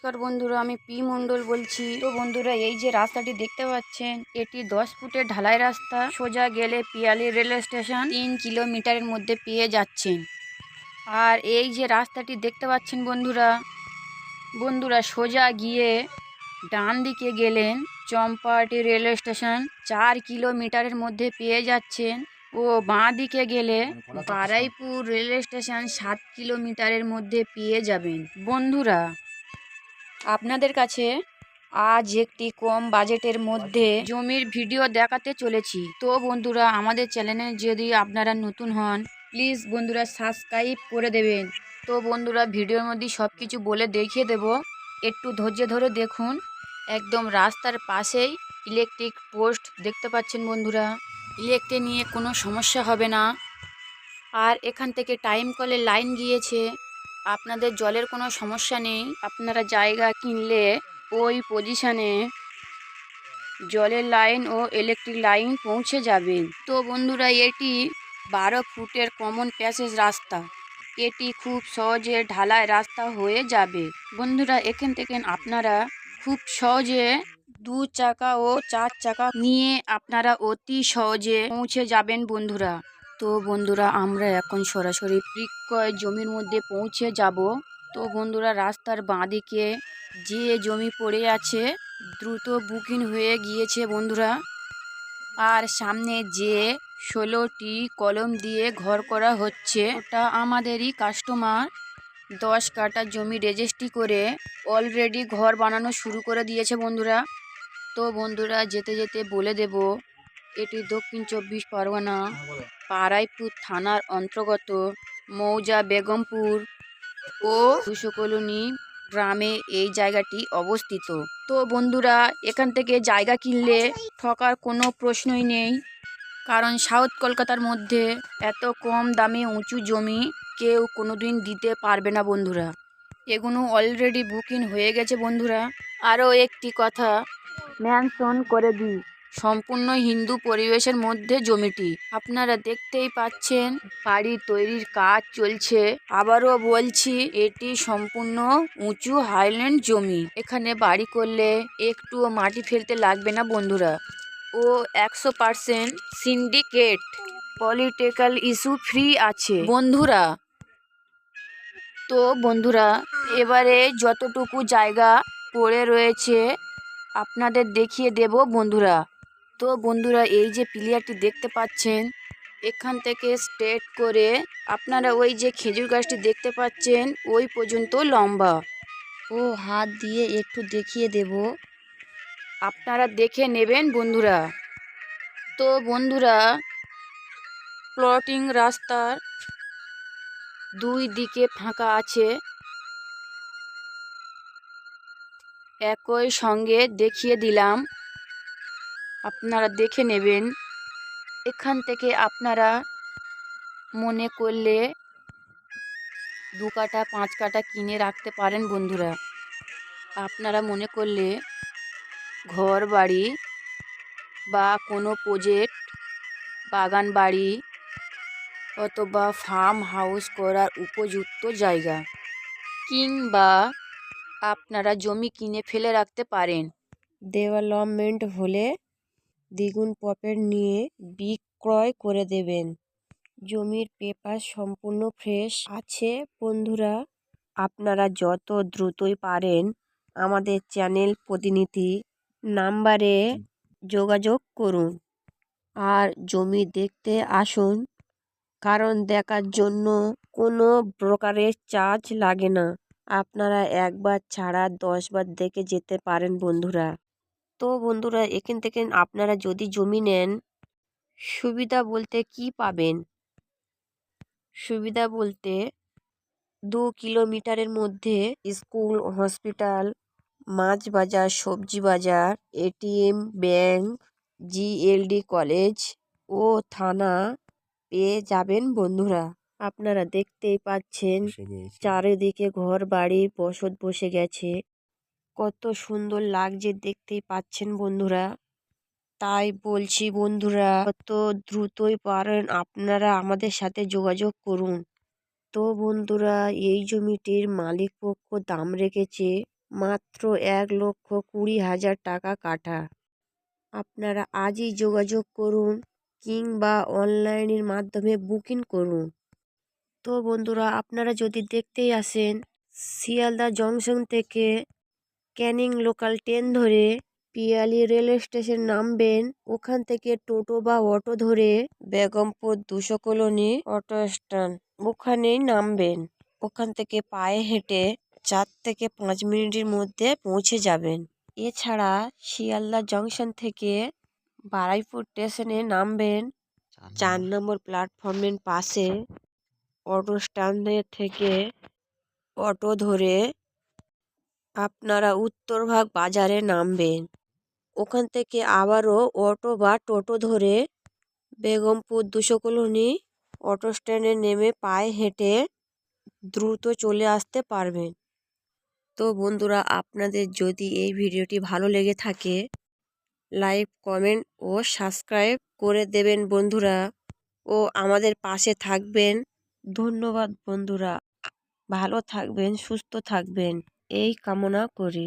নমস্কার বন্ধুরা, আমি পি মণ্ডল বলছি। তো বন্ধুরা, এই যে রাস্তাটি দেখতে পাচ্ছেন, এটি দশ ফুটের ঢালাই রাস্তা। সোজা গেলে পিয়ালি রেল স্টেশন তিন কিলোমিটারের মধ্যে পেয়ে যাচ্ছেন। আর এই যে রাস্তাটি দেখতে পাচ্ছেন বন্ধুরা বন্ধুরা, সোজা গিয়ে ডান দিকে গেলেন চম্পাটি রেলওয়ে স্টেশন। চার কিলোমিটারের মধ্যে পেয়ে যাচ্ছেন ও বাঁ দিকে গেলে বারাইপুর রেলওয়ে স্টেশন সাত কিলোমিটারের মধ্যে পেয়ে যাবেন। বন্ধুরা আপনাদের কাছে আজ একটি কম বাজেটের মধ্যে জমির ভিডিও দেখাতে চলেছি। তো বন্ধুরা, আমাদের চ্যানেলে যদি আপনারা নতুন হন, প্লিজ বন্ধুরা সাবস্ক্রাইব করে দেবেন। তো বন্ধুরা, ভিডিওর মধ্যে সব কিছু বলে দেখিয়ে দেব। একটু ধৈর্য ধরে দেখুন। একদম রাস্তার পাশেই ইলেকট্রিক পোস্ট দেখতে পাচ্ছেন বন্ধুরা। ইলেকট্রিক নিয়ে কোনো সমস্যা হবে না। আর এখান থেকে টাইম কলে লাইন গিয়েছে। আপনাদের জলের কোনো সমস্যা নেই। আপনারা জায়গা কিনলে ওই পজিশনে জলের লাইন ও ইলেকট্রিক লাইন পৌঁছে যাবে। তো বন্ধুরা, এটি বারো ফুটের কমন প্যাসেজ রাস্তা। এটি খুব সহজে ঢালাই রাস্তা হয়ে যাবে। বন্ধুরা, এখান থেকে আপনারা খুব সহজে দু চাকা ও চার চাকা নিয়ে আপনারা অতি সহজে পৌঁছে যাবেন বন্ধুরা। তো বন্ধুরা, আমরা এখন সরাসরি প্রিকয় জমির মধ্যে পৌঁছে যাব। তো বন্ধুরা, রাস্তার বাঁদিকে যে জমি পড়ে আছে, দ্রুত বুকিং হয়ে গিয়েছে বন্ধুরা। আর সামনে যে ষোলোটি কলম দিয়ে ঘর করা হচ্ছে, ওটা আমাদেরই কাস্টমার। দশ কাটা জমি রেজিস্ট্রি করে অলরেডি ঘর বানানো শুরু করে দিয়েছে বন্ধুরা। তো বন্ধুরা, যেতে যেতে বলে দেব এটি দক্ষিণ চব্বিশ পরগনা পাড়াইপুর থানার অন্তর্গত মৌজা বেগমপুর ও দুশো কলোনি গ্রামে এই জায়গাটি অবস্থিত। তো বন্ধুরা এখান থেকে জায়গা কিনলে ঠকার কোনো প্রশ্নই নেই কারণ সাউথ কলকাতার মধ্যে এত কম দামে উঁচু জমি কেউ কোনোদিন দিতে পারবে না বন্ধুরা। এগুলো অলরেডি বুকিং হয়ে গেছে বন্ধুরা। আরও একটি কথা মেনশন করে দিই। সম্পূর্ণ হিন্দু পরিবেশের মধ্যে জমিটি। আপনারা দেখতেই পাচ্ছেন বাড়ি তৈরির কাজ চলছে। আবারও বলছি, এটি সম্পূর্ণ উঁচু হাইল্যান্ড জমি। এখানে বাড়ি করলে একটুও মাটি ফেলতে লাগবে না, বন্ধুরা। ও একশো percent syndicate, political issue free আছে। বন্ধুরা, তো বন্ধুরা, এবারে যতটুকু জায়গা পড়ে রয়েছে, আপনাদের দেখিয়ে দেব, বন্ধুরা। তো বন্ধুরা, এই যে প্লেয়ারটি দেখতে পাচ্ছেন, এখান থেকে স্ট্রেট করে আপনারা ওই যে খেজুর গাছটি দেখতে পাচ্ছেন, ওই পর্যন্ত লম্বা। ও, হাত দিয়ে একটু দেখিয়ে দেব। আপনারা দেখে নেবেন বন্ধুরা। তো বন্ধুরা, প্লটিং রাস্তার দুই দিকে ফাঁকা আছে। একই সঙ্গে দেখিয়ে দিলাম আপনারা দেখে নেবেন। এখান থেকে আপনারা মনে করলে দু কাটা, পাঁচ কাটা কিনে রাখতে পারেন বন্ধুরা। আপনারা মনে করলে ঘর বাড়ি বা কোনো প্রজেক্ট বাগান বাড়ি অথবা ফার্ম হাউস করার উপযুক্ত জায়গা কিংবা আপনারা জমি কিনে ফেলে রাখতে পারেন। ডেভেলপমেন্ট হলে দ্বিগুণ প্রফিট নিয়ে বিক্রয় করে দেবেন। জমির পেপার সম্পূর্ণ ফ্রেশ আছে। বন্ধুরা, আপনারা যত দ্রুতই পারেন আমাদের চ্যানেল প্রতিনিধি নাম্বারে যোগাযোগ করুন আর জমি দেখতে আসুন, কারণ দেখার জন্য কোনো প্রকারের চার্জ লাগে না। আপনারা একবার ছাড়া দশবার দেখে যেতে পারেন বন্ধুরা। তো বন্ধুরা এখান থেকে আপনারা যদি জমি নেন সুবিধা বলতে কি পাবেন? সুবিধা বলতে দু কিলোমিটারের মধ্যে স্কুল হসপিটাল মাছ বাজার সবজি বাজার ATM bank G L D college ও থানা পেয়ে যাবেন বন্ধুরা। আপনারা দেখতেই পাচ্ছেন চারিদিকে ঘর বাড়ি বসত বসে গেছে। কত সুন্দর লাগছে দেখতেই পাচ্ছেন বন্ধুরা। তাই বলছি বন্ধুরা কত দ্রুতই পারেন আপনারা আমাদের সাথে যোগাযোগ করুন। তো বন্ধুরা, এই জমিটির মালিক পক্ষ দাম রেখেছে মাত্র এক লক্ষ কুড়ি হাজার টাকা কাটা আপনারা আজই যোগাযোগ করুন কিংবা অনলাইনের মাধ্যমে বুকিং করুন। তো বন্ধুরা, আপনারা যদি দেখতেই আসেন, শিয়ালদা জংশন থেকে ক্যানিং লোকাল ট্রেন ধরে পিয়ালি রেল স্টেশন নামবেন। ওখান থেকে টোটো বা অটো ধরে বেগমপুর দুশো কলোনি অটো স্ট্যান্ড ওখানেই নামবেন। ওখান থেকে পায়ে হেঁটে চার থেকে পাঁচ মিনিটের মধ্যে পৌঁছে যাবেন। এছাড়া শিয়ালদা জংশন থেকে বারাইপুর স্টেশনে নামবেন। চার নম্বর প্ল্যাটফর্মের পাশে অটো স্ট্যান্ডের থেকে অটো ধরে আপনারা উত্তরভাগ বাজারে নামবেন। ওখান থেকে আবারও অটো বা টোটো ধরে বেগমপুর দুশো কলোনি অটো স্ট্যান্ডে নেমে পায়ে হেঁটে দ্রুত চলে আসতে পারবেন। তো বন্ধুরা, আপনাদের যদি এই ভিডিওটি ভালো লেগে থাকে, লাইক, কমেন্ট ও সাবস্ক্রাইব করে দেবেন বন্ধুরা। ও আমাদের পাশে থাকবেন। ধন্যবাদ বন্ধুরা। ভালো থাকবেন, সুস্থ থাকবেন। এই কামনা করি।